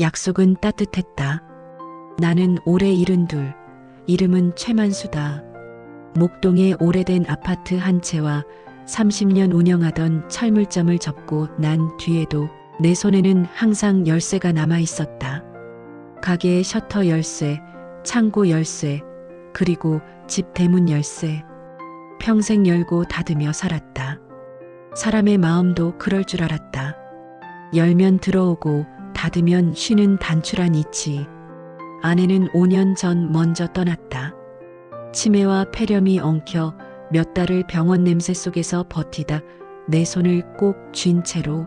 약속은 따뜻했다. 나는 올해 일흔 둘, 이름은 최만수다. 목동의 오래된 아파트 한 채와 30년 운영하던 철물점을 접고 난 뒤에도 내 손에는 항상 열쇠가 남아 있었다. 가게의 셔터 열쇠, 창고 열쇠, 그리고 집 대문 열쇠. 평생 열고 닫으며 살았다. 사람의 마음도 그럴 줄 알았다. 열면 들어오고 닫으면 쉬는 단출한 이치. 아내는 5년 전 먼저 떠났다. 치매와 폐렴이 엉켜 몇 달을 병원 냄새 속에서 버티다 내 손을 꼭 쥔 채로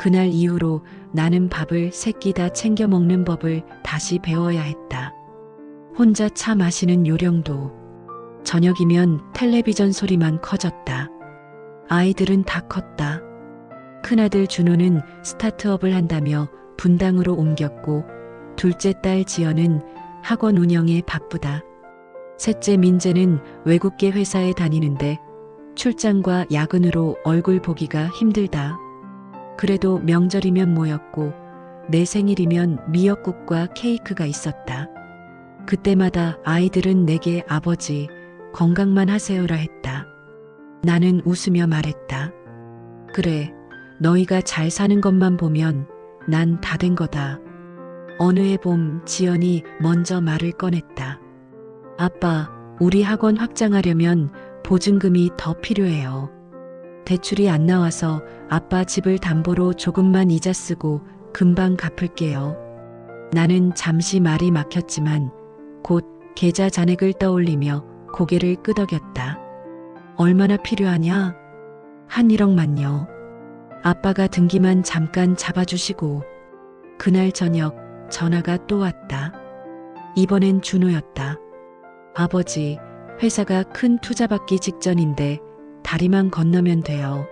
그날 이후로 나는 밥을 세끼 다 챙겨 먹는 법을 다시 배워야 했다. 혼자 차 마시는 요령도 저녁이면 텔레비전 소리만 커졌다. 아이들은 다 컸다. 큰아들 준호는 스타트업을 한다며 분당으로 옮겼고 둘째 딸 지연은 학원 운영에 바쁘다. 셋째 민재는 외국계 회사에 다니는데 출장과 야근으로 얼굴 보기가 힘들다. 그래도 명절이면 모였고 내 생일이면 미역국과 케이크가 있었다. 그때마다 아이들은 내게 아버지 건강만 하세요라 했다. 나는 웃으며 말했다. 그래, 너희가 잘 사는 것만 보면 난 다 된 거다. 어느 해 봄 지연이 먼저 말을 꺼냈다. 아빠, 우리 학원 확장하려면 보증금이 더 필요해요. 대출이 안 나와서 아빠 집을 담보로 조금만 이자 쓰고 금방 갚을게요. 나는 잠시 말이 막혔지만 곧 계좌 잔액을 떠올리며 고개를 끄덕였다. 얼마나 필요하냐? 한 1억만요. 아빠가 등기만 잠깐 잡아주시고 그날 저녁 전화가 또 왔다. 이번엔 준호였다. 아버지, 회사가 큰 투자 받기 직전인데 다리만 건너면 돼요.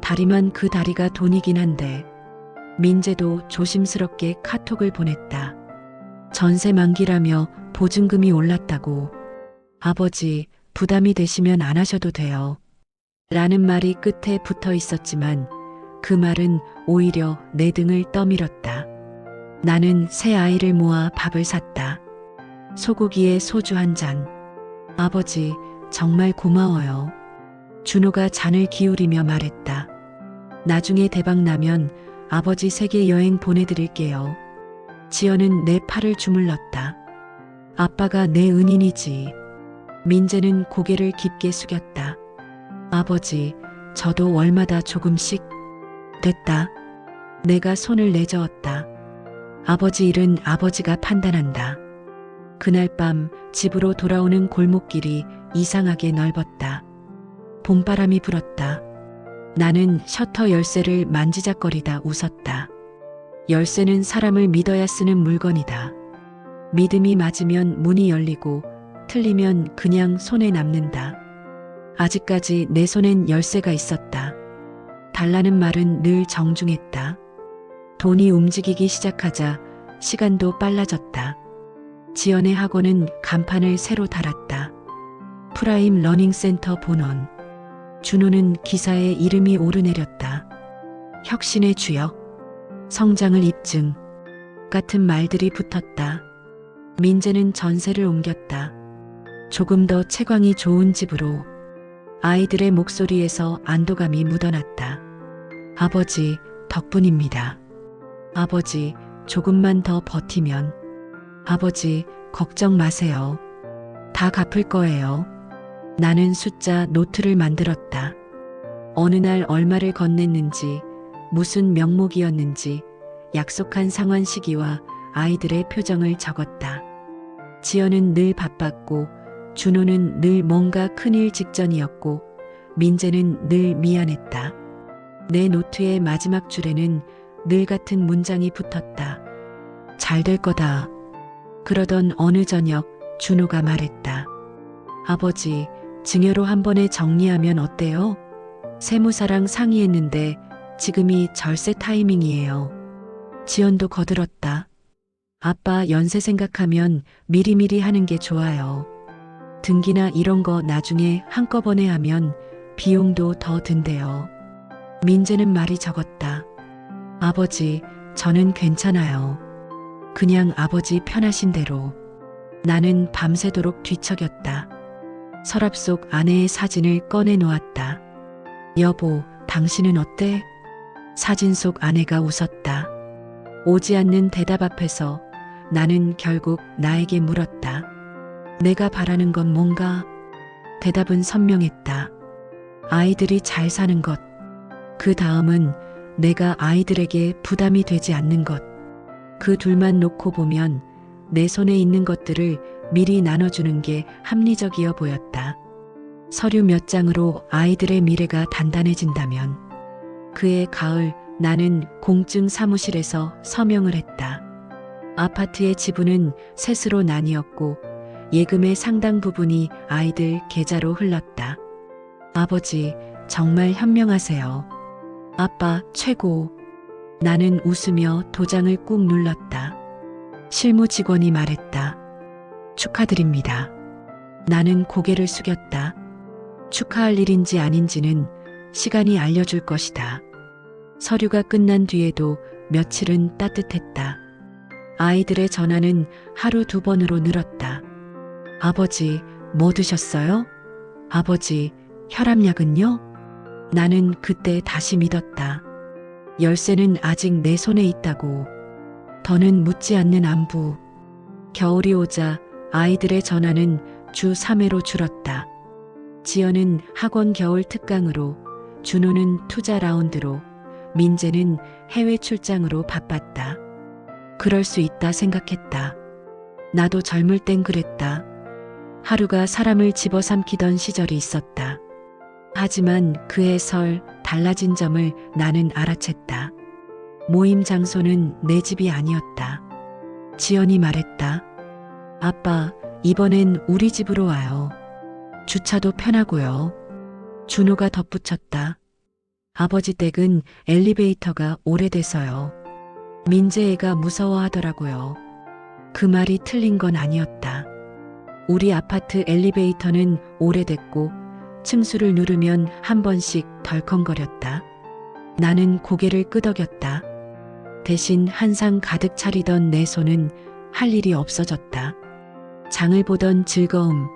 다리만 그 다리가 돈이긴 한데 민재도 조심스럽게 카톡을 보냈다. 전세 만기라며 보증금이 올랐다고. 아버지, 부담이 되시면 안 하셔도 돼요. 라는 말이 끝에 붙어 있었지만 그 말은 오히려 내 등을 떠밀었다. 나는 새 아이를 모아 밥을 샀다. 소고기에 소주 한 잔. 아버지, 정말 고마워요. 준호가 잔을 기울이며 말했다. 나중에 대박 나면 아버지 세계 여행 보내드릴게요. 지연은 내 팔을 주물렀다. 아빠가 내 은인이지. 민재는 고개를 깊게 숙였다. 아버지, 저도 월마다 조금씩 됐다. 내가 손을 내저었다. 아버지 일은 아버지가 판단한다. 그날 밤 집으로 돌아오는 골목길이 이상하게 넓었다. 봄바람이 불었다. 나는 셔터 열쇠를 만지작거리다 웃었다. 열쇠는 사람을 믿어야 쓰는 물건이다. 믿음이 맞으면 문이 열리고 틀리면 그냥 손에 남는다. 아직까지 내 손엔 열쇠가 있었다. 달라는 말은 늘 정중했다. 돈이 움직이기 시작하자 시간도 빨라졌다. 지연의 학원은 간판을 새로 달았다. 프라임 러닝센터 본원. 준호는 기사에 이름이 오르내렸다. 혁신의 주역. 성장을 입증. 같은 말들이 붙었다. 민재는 전세를 옮겼다. 조금 더 채광이 좋은 집으로 아이들의 목소리에서 안도감이 묻어났다. 아버지, 덕분입니다. 아버지, 조금만 더 버티면. 아버지, 걱정 마세요. 다 갚을 거예요. 나는 숫자 노트를 만들었다. 어느 날 얼마를 건넸는지, 무슨 명목이었는지, 약속한 상환 시기와 아이들의 표정을 적었다. 지연은 늘 바빴고, 준호는 늘 뭔가 큰일 직전이었고, 민재는 늘 미안했다. 내 노트의 마지막 줄에는 늘 같은 문장이 붙었다. 잘 될 거다. 그러던 어느 저녁 준호가 말했다. 아버지, 증여로 한 번에 정리하면 어때요? 세무사랑 상의했는데 지금이 절세 타이밍이에요. 지연도 거들었다. 아빠 연세 생각하면 미리미리 하는 게 좋아요. 등기나 이런 거 나중에 한꺼번에 하면 비용도 더 든대요. 민재는 말이 적었다. 아버지, 저는 괜찮아요. 그냥 아버지 편하신 대로. 나는 밤새도록 뒤척였다. 서랍 속 아내의 사진을 꺼내 놓았다. 여보, 당신은 어때? 사진 속 아내가 웃었다. 오지 않는 대답 앞에서 나는 결국 나에게 물었다. 내가 바라는 건 뭔가? 대답은 선명했다. 아이들이 잘 사는 것. 그 다음은 내가 아이들에게 부담이 되지 않는 것. 그 둘만 놓고 보면 내 손에 있는 것들을 미리 나눠주는 게 합리적이어 보였다. 서류 몇 장으로 아이들의 미래가 단단해진다면 그해 가을 나는 공증 사무실에서 서명을 했다. 아파트의 지분은 셋으로 나뉘었고 예금의 상당 부분이 아이들 계좌로 흘렀다. 아버지, 정말 현명하세요. 아빠, 최고. 나는 웃으며 도장을 꾹 눌렀다. 실무 직원이 말했다. 축하드립니다. 나는 고개를 숙였다. 축하할 일인지 아닌지는 시간이 알려줄 것이다. 서류가 끝난 뒤에도 며칠은 따뜻했다. 아이들의 전화는 하루 두 번으로 늘었다. 아버지, 뭐 드셨어요? 아버지, 혈압약은요? 나는 그때 다시 믿었다. 열쇠는 아직 내 손에 있다고. 더는 묻지 않는 안부. 겨울이 오자 아이들의 전화는 주 3회로 줄었다. 지연은 학원 겨울 특강으로, 준호는 투자 라운드로, 민재는 해외 출장으로 바빴다. 그럴 수 있다 생각했다. 나도 젊을 땐 그랬다. 하루가 사람을 집어삼키던 시절이 있었다. 하지만 그해 설 달라진 점을 나는 알아챘다. 모임 장소는 내 집이 아니었다. 지연이 말했다. 아빠, 이번엔 우리 집으로 와요. 주차도 편하고요. 준호가 덧붙였다. 아버지 댁은 엘리베이터가 오래돼서요. 민재애가 무서워하더라고요. 그 말이 틀린 건 아니었다. 우리 아파트 엘리베이터는 오래됐고 층수를 누르면 한 번씩 덜컹거렸다. 나는 고개를 끄덕였다. 대신 한상 가득 차리던 내 손은 할 일이 없어졌다. 장을 보던 즐거움,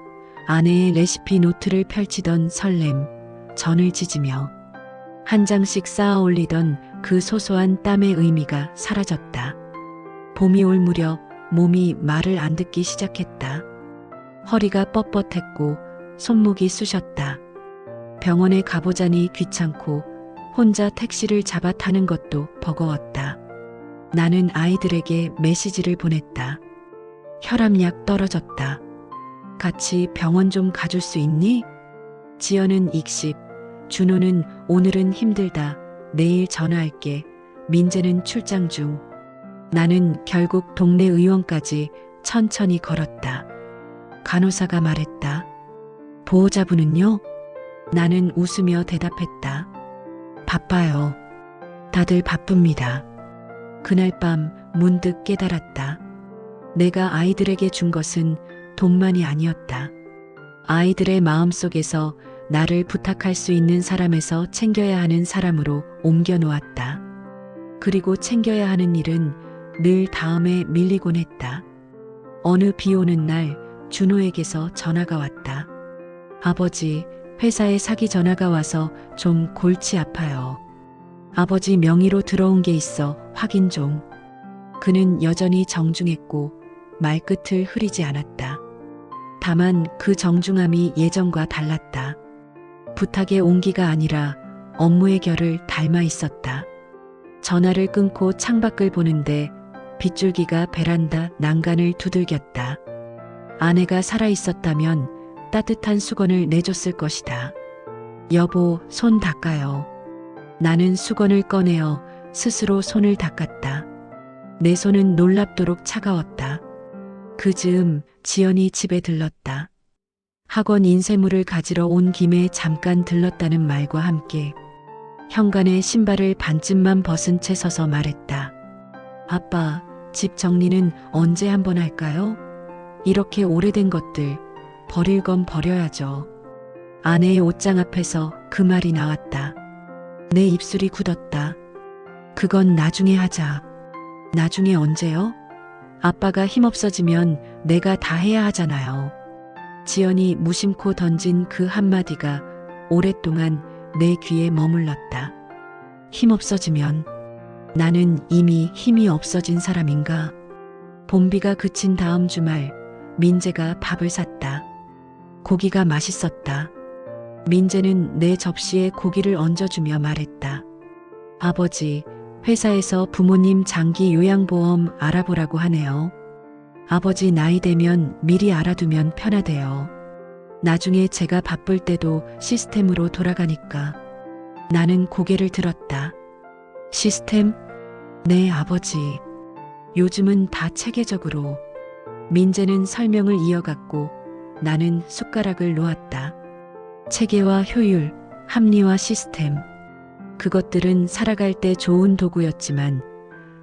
아내의 레시피 노트를 펼치던 설렘, 전을 지지며 한 장씩 쌓아 올리던 그 소소한 땀의 의미가 사라졌다. 봄이 올 무렵 몸이 말을 안 듣기 시작했다. 허리가 뻣뻣했고 손목이 쑤셨다. 병원에 가보자니 귀찮고 혼자 택시를 잡아 타는 것도 버거웠다. 나는 아이들에게 메시지를 보냈다. 혈압약 떨어졌다. 같이 병원 좀 가줄 수 있니? 지연은 익십, 준호는 오늘은 힘들다. 내일 전화할게. 민재는 출장 중. 나는 결국 동네 의원까지 천천히 걸었다. 간호사가 말했다. 보호자분은요? 나는 웃으며 대답했다. 바빠요. 다들 바쁩니다. 그날 밤 문득 깨달았다. 내가 아이들에게 준 것은 돈만이 아니었다. 아이들의 마음 속에서 나를 부탁할 수 있는 사람에서 챙겨야 하는 사람으로 옮겨 놓았다. 그리고 챙겨야 하는 일은 늘 다음에 밀리곤 했다. 어느 비 오는 날 준호에게서 전화가 왔다. 아버지, 회사에 사기 전화가 와서 좀 골치 아파요. 아버지 명의로 들어온 게 있어 확인 좀. 그는 여전히 정중했고 말끝을 흐리지 않았다. 다만 그 정중함이 예전과 달랐다. 부탁의 온기가 아니라 업무의 결을 닮아 있었다. 전화를 끊고 창밖을 보는데 빗줄기가 베란다 난간을 두들겼다. 아내가 살아 있었다면 따뜻한 수건을 내줬을 것이다. 여보, 손 닦아요. 나는 수건을 꺼내어 스스로 손을 닦았다. 내 손은 놀랍도록 차가웠다. 그 즈음 지연이 집에 들렀다. 학원 인쇄물을 가지러 온 김에 잠깐 들렀다는 말과 함께 현관에 신발을 반쯤만 벗은 채 서서 말했다. 아빠, 집 정리는 언제 한번 할까요? 이렇게 오래된 것들 버릴 건 버려야죠. 아내의 옷장 앞에서 그 말이 나왔다. 내 입술이 굳었다. 그건 나중에 하자. 나중에 언제요? 아빠가 힘없어지면 내가 다 해야 하잖아요. 지연이 무심코 던진 그 한마디가 오랫동안 내 귀에 머물렀다. 힘없어지면 나는 이미 힘이 없어진 사람인가? 봄비가 그친 다음 주말 민재가 밥을 샀다. 고기가 맛있었다. 민재는 내 접시에 고기를 얹어주며 말했다. 아버지, 회사에서 부모님 장기 요양보험 알아보라고 하네요. 아버지 나이 되면 미리 알아두면 편하대요. 나중에 제가 바쁠 때도 시스템으로 돌아가니까. 나는 고개를 들었다. 시스템? 네, 아버지. 요즘은 다 체계적으로. 민재는 설명을 이어갔고 나는 숟가락을 놓았다. 체계와 효율, 합리화 시스템. 그것들은 살아갈 때 좋은 도구였지만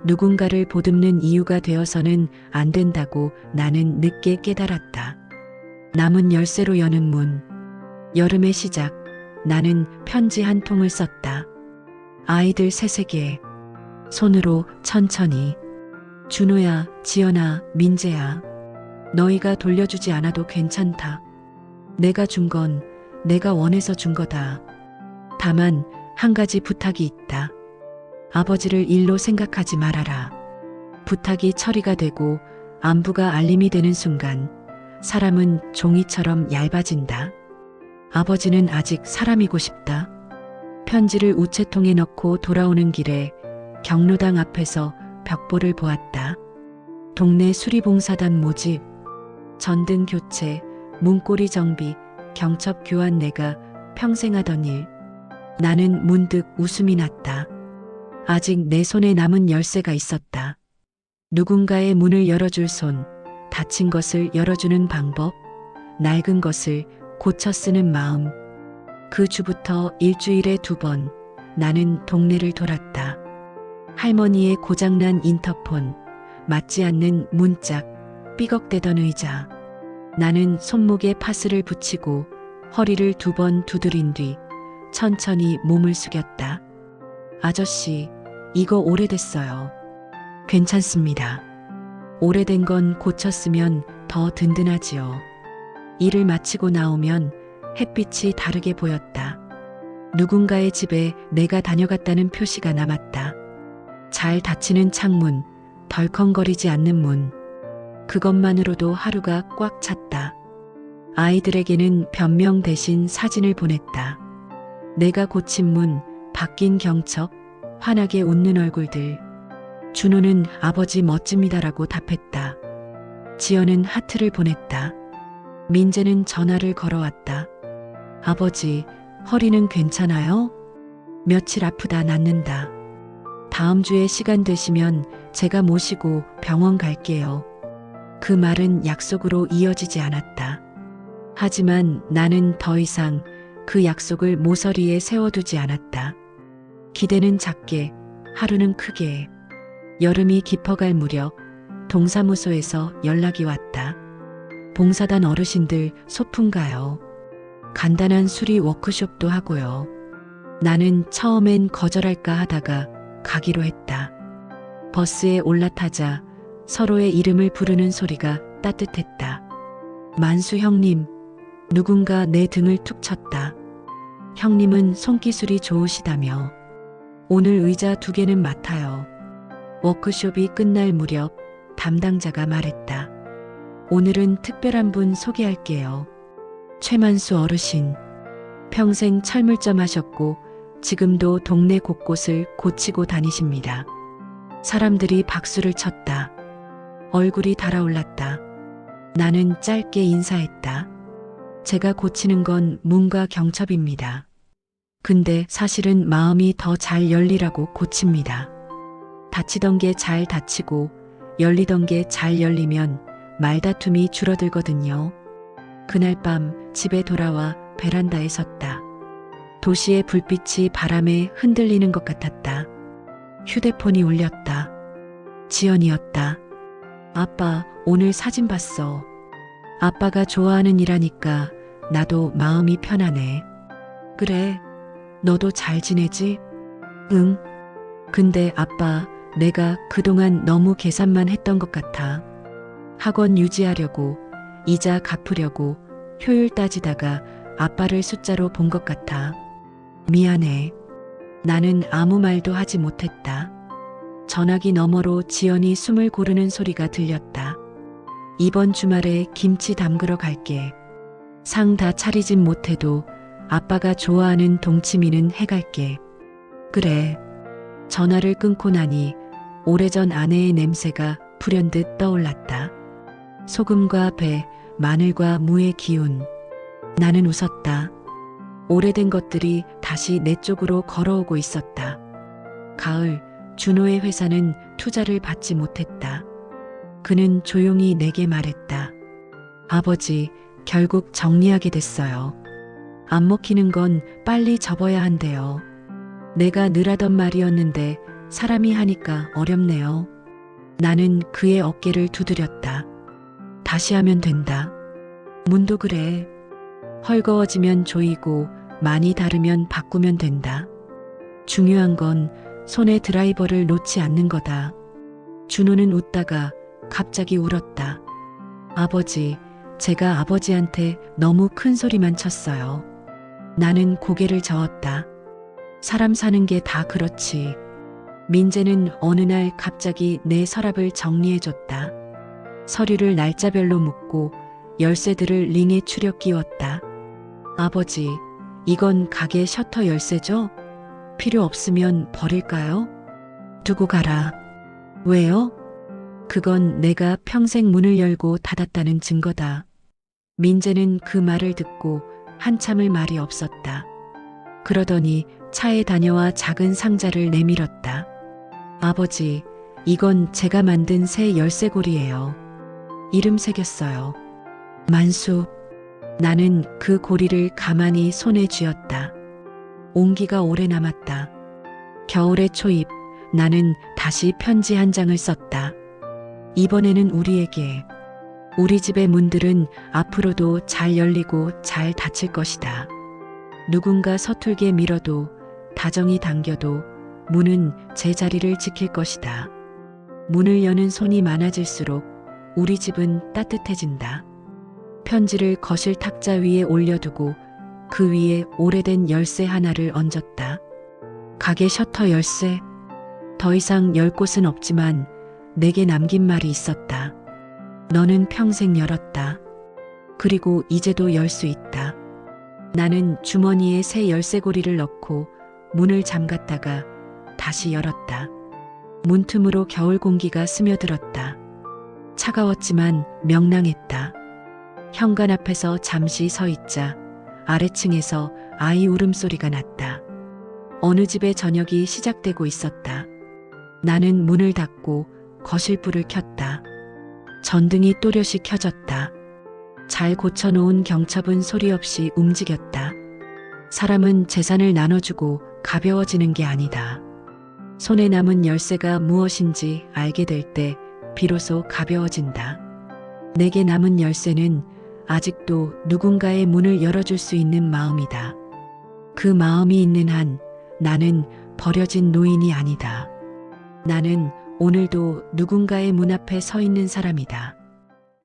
누군가를 보듬는 이유가 되어서는 안 된다고 나는 늦게 깨달았다. 남은 열쇠로 여는 문. 여름의 시작. 나는 편지 한 통을 썼다. 아이들 세세개. 손으로 천천히. 준호야, 지연아, 민재야. 너희가 돌려주지 않아도 괜찮다. 내가 준 건 내가 원해서 준 거다. 다만 한 가지 부탁이 있다. 아버지를 일로 생각하지 말아라. 부탁이 처리가 되고 안부가 알림이 되는 순간 사람은 종이처럼 얇아진다. 아버지는 아직 사람이고 싶다. 편지를 우체통에 넣고 돌아오는 길에 경로당 앞에서 벽보를 보았다. 동네 수리봉사단 모집, 전등 교체, 문고리 정비, 경첩 교환 내가 평생 하던 일. 나는 문득 웃음이 났다. 아직 내 손에 남은 열쇠가 있었다. 누군가의 문을 열어줄 손, 닫힌 것을 열어주는 방법, 낡은 것을 고쳐 쓰는 마음. 그 주부터 일주일에 두 번 나는 동네를 돌았다. 할머니의 고장난 인터폰, 맞지 않는 문짝, 삐걱대던 의자. 나는 손목에 파스를 붙이고 허리를 두 번 두드린 뒤 천천히 몸을 숙였다. 아저씨, 이거 오래됐어요. 괜찮습니다. 오래된 건 고쳤으면 더 든든하지요. 일을 마치고 나오면 햇빛이 다르게 보였다. 누군가의 집에 내가 다녀갔다는 표시가 남았다. 잘 닫히는 창문, 덜컹거리지 않는 문. 그것만으로도 하루가 꽉 찼다. 아이들에게는 변명 대신 사진을 보냈다. 내가 고친 문, 바뀐 경첩, 환하게 웃는 얼굴들. 준호는 아버지 멋집니다라고 답했다. 지연은 하트를 보냈다. 민재는 전화를 걸어왔다. 아버지, 허리는 괜찮아요? 며칠 아프다 낫는다. 다음 주에 시간 되시면 제가 모시고 병원 갈게요. 그 말은 약속으로 이어지지 않았다. 하지만 나는 더 이상 그 약속을 모서리에 세워두지 않았다. 기대는 작게, 하루는 크게. 여름이 깊어갈 무렵 동사무소에서 연락이 왔다. 봉사단 어르신들 소풍 가요. 간단한 수리 워크숍도 하고요. 나는 처음엔 거절할까 하다가 가기로 했다. 버스에 올라타자 서로의 이름을 부르는 소리가 따뜻했다. 만수 형님, 누군가 내 등을 툭 쳤다. 형님은 손기술이 좋으시다며. 오늘 의자 두 개는 맡아요. 워크숍이 끝날 무렵 담당자가 말했다. 오늘은 특별한 분 소개할게요. 최만수 어르신. 평생 철물점 하셨고 지금도 동네 곳곳을 고치고 다니십니다. 사람들이 박수를 쳤다. 얼굴이 달아올랐다. 나는 짧게 인사했다. 제가 고치는 건 문과 경첩입니다. 근데 사실은 마음이 더 잘 열리라고 고칩니다. 닫히던 게잘 닫히고 열리던 게 잘 열리면 말다툼이 줄어들거든요. 그날 밤 집에 돌아와 베란다에 섰다. 도시의 불빛이 바람에 흔들리는 것 같았다. 휴대폰이 울렸다. 지연이었다. 아빠, 오늘 사진 봤어. 아빠가 좋아하는 일하니까 나도 마음이 편하네. 그래, 너도 잘 지내지? 응. 근데 아빠, 내가 그동안 너무 계산만 했던 것 같아. 학원 유지하려고, 이자 갚으려고, 효율 따지다가 아빠를 숫자로 본 것 같아. 미안해. 나는 아무 말도 하지 못했다. 전화기 너머로 지연이 숨을 고르는 소리가 들렸다. 이번 주말에 김치 담그러 갈게. 상 다 차리진 못해도 아빠가 좋아하는 동치미는 해갈게. 그래. 전화를 끊고 나니 오래전 아내의 냄새가 불현듯 떠올랐다. 소금과 배, 마늘과 무의 기운. 나는 웃었다. 오래된 것들이 다시 내 쪽으로 걸어오고 있었다. 가을, 준호의 회사는 투자를 받지 못했다. 그는 조용히 내게 말했다. 아버지, 결국 정리하게 됐어요. 안 먹히는 건 빨리 접어야 한대요. 내가 늘 하던 말이었는데 사람이 하니까 어렵네요. 나는 그의 어깨를 두드렸다. 다시 하면 된다. 문도 그래. 헐거워지면 조이고 많이 다르면 바꾸면 된다. 중요한 건 손에 드라이버를 놓지 않는 거다. 준호는 웃다가 갑자기 울었다. 아버지, 제가 아버지한테 너무 큰 소리만 쳤어요. 나는 고개를 저었다. 사람 사는 게 다 그렇지. 민재는 어느 날 갑자기 내 서랍을 정리해줬다. 서류를 날짜별로 묶고 열쇠들을 링에 추려 끼웠다. 아버지, 이건 가게 셔터 열쇠죠? 필요 없으면 버릴까요? 두고 가라. 왜요? 그건 내가 평생 문을 열고 닫았다는 증거다. 민재는 그 말을 듣고 한참을 말이 없었다. 그러더니 차에 다녀와 작은 상자를 내밀었다. 아버지, 이건 제가 만든 새 열쇠고리예요. 이름 새겼어요. 만수. 나는 그 고리를 가만히 손에 쥐었다. 온기가 오래 남았다. 겨울의 초입, 나는 다시 편지 한 장을 썼다. 이번에는 우리에게. 우리 집의 문들은 앞으로도 잘 열리고 잘 닫힐 것이다. 누군가 서툴게 밀어도 다정히 당겨도 문은 제 자리를 지킬 것이다. 문을 여는 손이 많아질수록 우리 집은 따뜻해진다. 편지를 거실 탁자 위에 올려두고 그 위에 오래된 열쇠 하나를 얹었다. 가게 셔터 열쇠. 더 이상 열 곳은 없지만 내게 남긴 말이 있었다. 너는 평생 열었다. 그리고 이제도 열 수 있다. 나는 주머니에 새 열쇠고리를 넣고 문을 잠갔다가 다시 열었다. 문틈으로 겨울 공기가 스며들었다. 차가웠지만 명랑했다. 현관 앞에서 잠시 서 있자 아래층에서 아이 울음소리가 났다. 어느 집의 저녁이 시작되고 있었다. 나는 문을 닫고 거실 불을 켰다. 전등이 또렷이 켜졌다. 잘 고쳐놓은 경첩은 소리 없이 움직였다. 사람은 재산을 나눠주고 가벼워지는 게 아니다. 손에 남은 열쇠가 무엇인지 알게 될 때 비로소 가벼워진다. 내게 남은 열쇠는 아직도 누군가의 문을 열어줄 수 있는 마음이다. 그 마음이 있는 한 나는 버려진 노인이 아니다. 나는 오늘도 누군가의 문 앞에 서 있는 사람이다.